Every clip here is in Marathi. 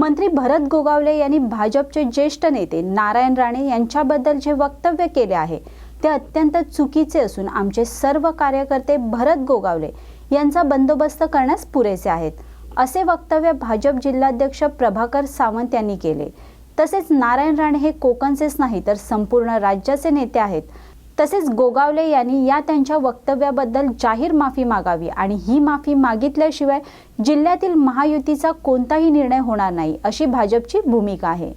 मंत्री भरत गोगावले यांनी भाजपचे ज्येष्ठ नेते नारायण राणे यांच्याबद्दल जे वक्तव्य केले आहे ते अत्यंत चुकीचे असून आमचे सर्व कार्यकर्ते भरत गोगावले यांचा बंदोबस्त करण्यास पुरेसे आहेत असे वक्तव्य भाजप जिल्हाध्यक्ष प्रभाकर सावंत यांनी केले. तसेच नारायण राणे हे कोकणचेच नाही तर संपूर्ण राज्याचे नेते आहेत तसेच गोगावले यांनी या त्यांच्या वक्तव्याबद्दल जाहीर माफी मागावी आणि ही माफी मागितल्याशिवाय जिल्ह्यातील महायुतीचा कोणताही निर्णय होणार नाही अशी भाजपची भूमिका आहे.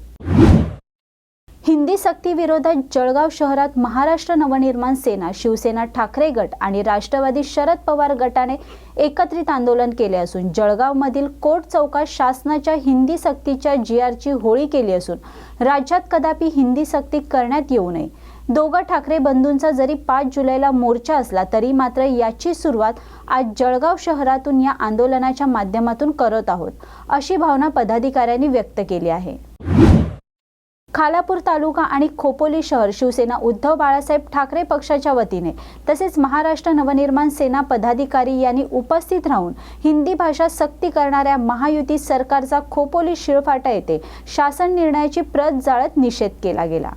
हिंदी सक्ती विरोधात जळगाव शहरात महाराष्ट्र नवनिर्माण सेना शिवसेना ठाकरे गट आणि राष्ट्रवादी शरद पवार गटाने एकत्रित आंदोलन केले असून जळगावमधील कोट चौकात शासनाच्या हिंदी सक्तीच्या जी आरची होळी केली असून राज्यात कदापि हिंदी सक्ती करण्यात येऊ नये. दोघं ठाकरे बंधूंचा जरी पाच जुलैला मोर्चा असला तरी मात्र याची सुरुवात आज जळगाव शहरातून या आंदोलनाच्या माध्यमातून करत आहोत अशी भावना पदाधिकाऱ्यांनी व्यक्त केली आहे. खालापूर तालुका आणि खोपोली शहर शिवसेना उद्धव बाळासाहेब ठाकरे पक्षाच्या वतीने तसेच महाराष्ट्र नवनिर्माण सेना पदाधिकारी यांनी उपस्थित राहून हिंदी भाषा सक्ती करणाऱ्या महायुती सरकारचा खोपोली शिळफाटा येथे शासन निर्णयाची प्रत जाळत निषेध केला गेला.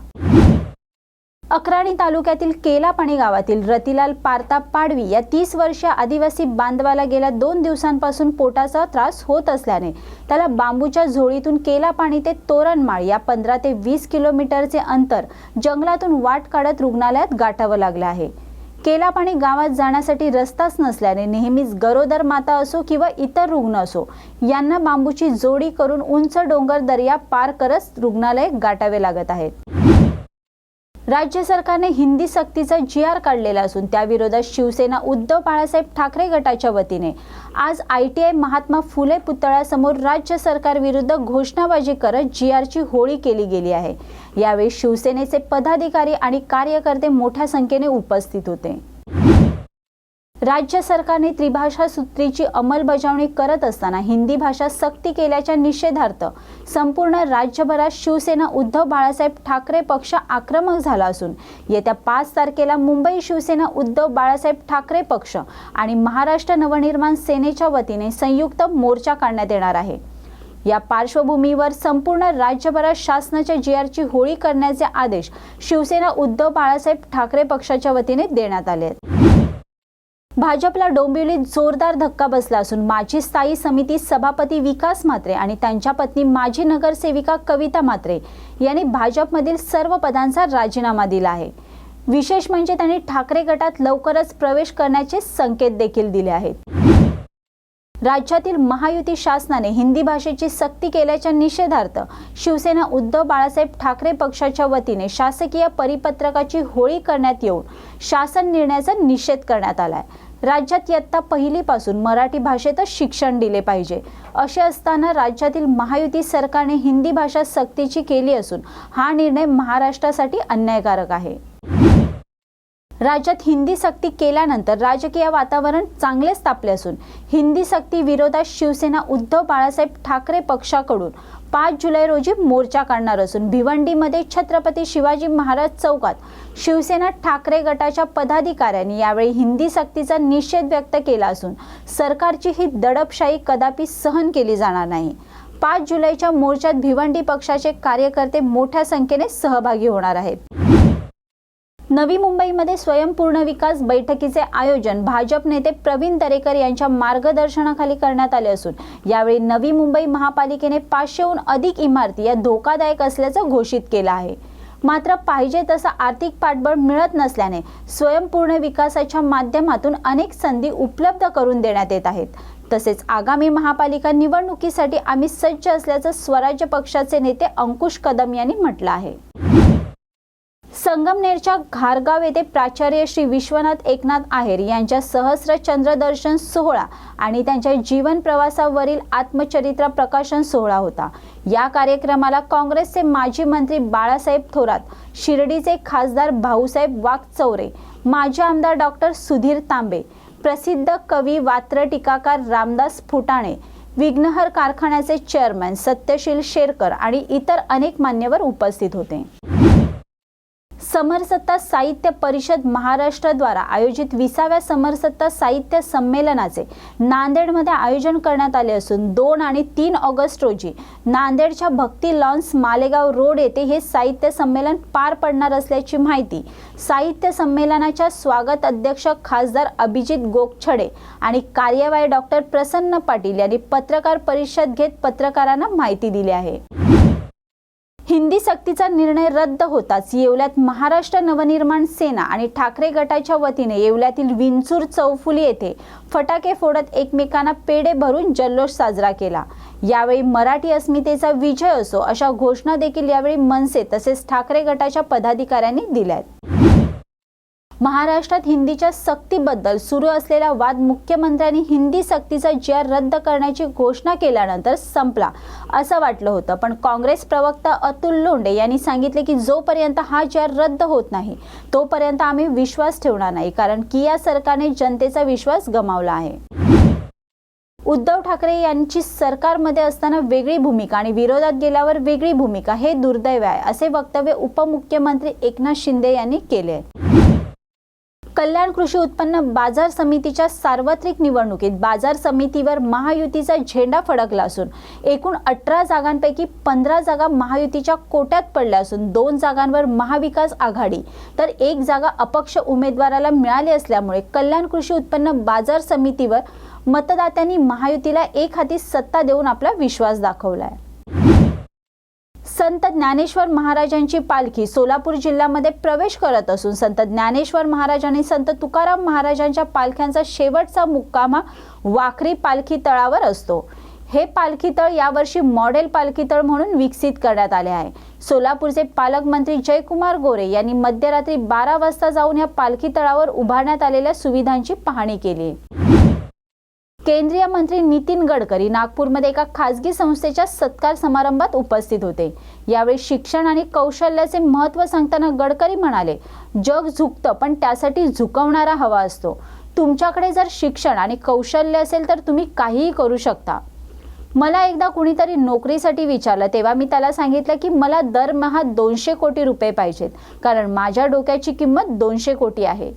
अक्राणी तालुक्यातील केलापाणी गावातील रतिलाल पारताप पाडवी या तीस वर्षीय आदिवासी बांधवाला गेल्या दोन दिवसांपासून पोटाचा त्रास होत असल्याने त्याला बांबूच्या झोळीतून केलापाणी ते तोरणमाळ या पंधरा ते वीस किलोमीटरचे अंतर जंगलातून वाट काढत रुग्णालयात गाठावं लागलं आहे. केलापाणी गावात जाण्यासाठी रस्ताच नसल्याने नेहमीच गरोदर माता असो किंवा इतर रुग्ण असो यांना बांबूची जोडी करून उंच डोंगर दर्या पार करत रुग्णालय गाठावे लागत आहेत राज्य सरकारने हिंदी सक्तीचा जी आर काढलेला असून त्याविरोधात शिवसेना उद्धव बाळासाहेब ठाकरे गटाच्या वतीने आज I T I Mahatma Phule पुतळ्यासमोर राज्य सरकारविरुद्ध घोषणाबाजी करत जी आरची होळी केली गेली आहे. यावेळी शिवसेनेचे पदाधिकारी आणि कार्यकर्ते मोठ्या संख्येने उपस्थित होते. राज्य सरकारने त्रिभाषा सूत्रीची अंमलबजावणी करत असताना हिंदी भाषा सक्ती केल्याच्या निषेधार्थ संपूर्ण राज्यभरात शिवसेना उद्धव बाळासाहेब ठाकरे पक्ष आक्रमक झाला असून येत्या पाच तारखेला मुंबई शिवसेना उद्धव बाळासाहेब ठाकरे पक्ष आणि महाराष्ट्र नवनिर्माण सेनेच्या वतीने संयुक्त मोर्चा काढण्यात येणार आहे. या पार्श्वभूमीवर संपूर्ण राज्यभरात शासनाच्या जी आरची होळी करण्याचे आदेश शिवसेना उद्धव बाळासाहेब ठाकरे पक्षाच्या वतीने देण्यात आले आहेत. भाजपला डोंबिवलीत जोरदार धक्का बसला असून माजी स्थायी समिती सभापती विकास म्हात्रे आणि त्यांच्या पत्नी माजी नगरसेविका कविता म्हात्रे यांनी भाजपमधील सर्व पदांचा राजीनामा दिला आहे. विशेष म्हणजे त्यांनी ठाकरे गटात लवकरच प्रवेश करण्याचे संकेत देखील दिले आहेत. राज्यातील महायुती शासनाने हिंदी भाषेची सक्ती केल्याच्या निषेधार्थ शिवसेना उद्धव बाळासाहेब ठाकरे पक्षाच्या वतीने शासकीय परिपत्रकाची होळी करण्यात येऊन शासन निर्णयाचा निषेध करण्यात आलाय. राज्यात इयत्ता पहिलीपासून मराठी भाषेतच शिक्षण दिले पाहिजे. असे असताना राज्यातील महायुती सरकारने हिंदी भाषा सक्तीची केली असून हा निर्णय महाराष्ट्रासाठी अन्यायकारक आहे. राज्यात हिंदी सक्ती केल्यानंतर राजकीय वातावरण चांगलेच तापले असून हिंदी सक्ती विरोधात शिवसेना उद्धव बाळासाहेब ठाकरे पक्षाकडून पाच जुलै रोजी मोर्चा काढणार असून भिवंडीमध्ये छत्रपती शिवाजी महाराज चौकात शिवसेना ठाकरे गटाच्या पदाधिकाऱ्यांनी यावेळी हिंदी सक्तीचा निषेध व्यक्त केला असून सरकारची ही दडपशाही कदापि सहन केली जाणार नाही. पाच जुलैच्या मोर्चात भिवंडी पक्षाचे कार्यकर्ते मोठ्या संख्येने सहभागी होणार आहेत. नवी मुंबईमध्ये स्वयंपूर्ण विकास बैठकीचे आयोजन भाजप नेते प्रवीण दरेकर यांच्या मार्गदर्शनाखाली करण्यात आले असून यावेळी नवी मुंबई महापालिकेने पाचशेहून अधिक इमारती या धोकादायक असल्याचं घोषित केलं आहे. मात्र पाहिजे तसं आर्थिक पाठबळ मिळत नसल्याने स्वयंपूर्ण विकासाच्या माध्यमातून अनेक संधी उपलब्ध करून देण्यात येत आहेत. तसेच आगामी महापालिका निवडणुकीसाठी आम्ही सज्ज असल्याचं स्वराज्य पक्षाचे नेते अंकुश कदम यांनी म्हटलं आहे. संगमनेरच्या घारगाव येथे प्राचार्य श्री विश्वनाथ एकनाथ आहेर यांच्या सहस्र चंद्रदर्शन सोहळा आणि त्यांच्या जीवन प्रवासावरील आत्मचरित्र प्रकाशन सोहळा होता. या कार्यक्रमाला काँग्रेसचे माजी मंत्री बाळासाहेब थोरात शिर्डीचे खासदार भाऊसाहेब वाघचौरे माजी आमदार डॉक्टर सुधीर तांबे प्रसिद्ध कवी वात्र टीकाकार रामदास फुटाणे विघ्नहर कारखान्याचे चेअरमॅन सत्यशील शेरकर आणि इतर अनेक मान्यवर उपस्थित होते. समरसत्ता साहित्य परिषद महाराष्ट्रद्वारा आयोजित विसाव्या समरसत्ता साहित्य संमेलनाचे नांदेडमध्ये आयोजन करण्यात आले असून दोन आणि तीन ऑगस्ट रोजी नांदेडच्या भक्ती लॉन्स मालेगाव रोड येथे हे साहित्य संमेलन पार पडणार असल्याची माहिती साहित्य संमेलनाच्या स्वागत अध्यक्ष खासदार अभिजित गोकछडे आणि कार्यवाही डॉक्टर प्रसन्न पाटील यांनी पत्रकार परिषद घेत पत्रकारांना माहिती दिली आहे. हिंदी सक्तीचा निर्णय रद्द होताच. येवल्यात महाराष्ट्र नवनिर्माण सेना आणि ठाकरे गटाच्या वतीने येवल्यातील विंचूर चौफुली येथे फटाके फोडत एकमेकांना पेढे भरून जल्लोष साजरा केला. यावेळी मराठी अस्मितेचा विजय असो अशा घोषणा देखील यावेळी मनसे तसेच ठाकरे गटाच्या पदाधिकाऱ्यांनी दिल्यात. महाराष्ट्रात हिंदीच्या सक्तीबद्दल सुरू असलेला वाद मुख्यमंत्र्यांनी हिंदी सक्तीचा जी आर रद्द करण्याची घोषणा केल्यानंतर संपला असं वाटलं होतं. पण काँग्रेस प्रवक्ता अतुल लोंडे यांनी सांगितले की जोपर्यंत हा जी आर रद्द होत नाही तोपर्यंत आम्ही विश्वास ठेवणार नाही कारण की या सरकारने जनतेचा विश्वास गमावला आहे. उद्धव ठाकरे यांची सरकारमध्ये असताना वेगळी भूमिका आणि विरोधात गेल्यावर वेगळी भूमिका हे दुर्दैव आहे असे वक्तव्य उपमुख्यमंत्री एकनाथ शिंदे यांनी केले आहे. कल्याण कृषी उत्पन्न बाजार समितीच्या सार्वत्रिक निवडणुकीत बाजार समितीवर महायुतीचा झेंडा फडकला असून एकूण अठरा जागांपैकी पंधरा जागा महायुतीच्या कोट्यात पडल्या असून दोन जागांवर महाविकास आघाडी. तर एक जागा अपक्ष उमेदवाराला मिळाली असल्यामुळे कल्याण कृषी उत्पन्न बाजार समितीवर मतदात्यांनी महायुतीला एक हाती सत्ता देऊन आपला विश्वास दाखवला आहे संत ज्ञानेश्वर महाराजांची पालखी सोलापूर जिल्ह्यामध्ये प्रवेश करत असून संत ज्ञानेश्वर महाराज आणि संत तुकाराम महाराजांच्या पालख्यांचा शेवटचा मुक्काम हा वाखरी पालखी तळावर असतो. हे पालखी तळ यावर्षी मॉडेल पालखी तळ म्हणून विकसित करण्यात आले आहे. सोलापूरचे पालकमंत्री जयकुमार गोरे यांनी मध्यरात्री बारा वाजता जाऊन या पालखी तळावर उभारण्यात आलेल्या सुविधांची पाहणी केली. केंद्रीय मंत्री नितीन गडकरी नागपूरमध्ये एका खासगी संस्थेच्या सत्कार समारंभात उपस्थित होते. यावेळी शिक्षण आणि कौशल्याचे महत्त्व सांगताना गडकरी म्हणाले जग झुकतं पण त्यासाठी झुकवणारा हवा असतो. तुमच्याकडे जर शिक्षण आणि कौशल्य असेल तर तुम्ही काहीही करू शकता. मला एकदा कुणीतरी नोकरीसाठी विचारलं तेव्हा मी त्याला सांगितलं की मला दरमहा दोनशे कोटी रुपये पाहिजेत कारण माझ्या डोक्याची किंमत दोनशे कोटी आहे.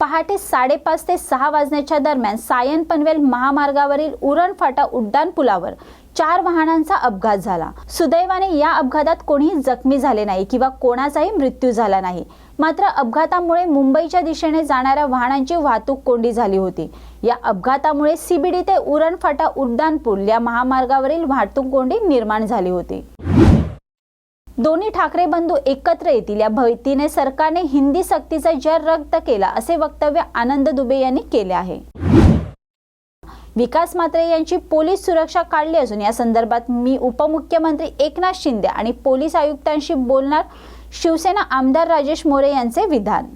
पहाटे साडेपाच ते सहा वाजण्याच्या दरम्यान सायन पनवेल महामार्गावरील उरण फाटा उड्डाण पुलावर चार वाहनांचा अपघात झाला. सुदैवाने या अपघातात कोणीही जखमी झाले नाही किंवा कोणाचाही मृत्यू झाला नाही. मात्र अपघातामुळे मुंबईच्या दिशेने जाणाऱ्या वाहनांची वाहतूक कोंडी झाली होती. या अपघातामुळे सीबीडी ते उरण फाटा उड्डाणपूल या महामार्गावरील वाहतूक कोंडी निर्माण झाली होती. दोन्ही ठाकरे बंधू एकत्र येतील. या भीतीने सरकारने हिंदी सक्तीचा जर रद्द केला असे वक्तव्य आनंद दुबे यांनी केले आहे. विकास मात्रे यांची पोलीस सुरक्षा काढली असून या संदर्भात मी उपमुख्यमंत्री एकनाथ शिंदे आणि पोलीस आयुक्तांशी बोलणार शिवसेना आमदार राजेश मोरे यांचे विधान.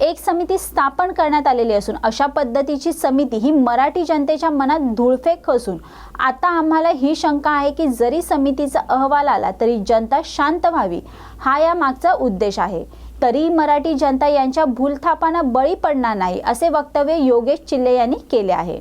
एक समिती स्थापन करण्यात आलेली असून अशा पद्धतीची समिती ही मराठी जनतेच्या मनात धूळफेक असून आता आम्हाला ही शंका आहे की जरी समितीचा अहवाल आला तरी जनता शांत व्हावी हा या मागचा उद्देश आहे. तरी मराठी जनता यांच्या भूलथापांना बळी पडणार नाही असे वक्तव्य योगेश चिल्ले यांनी केले आहे.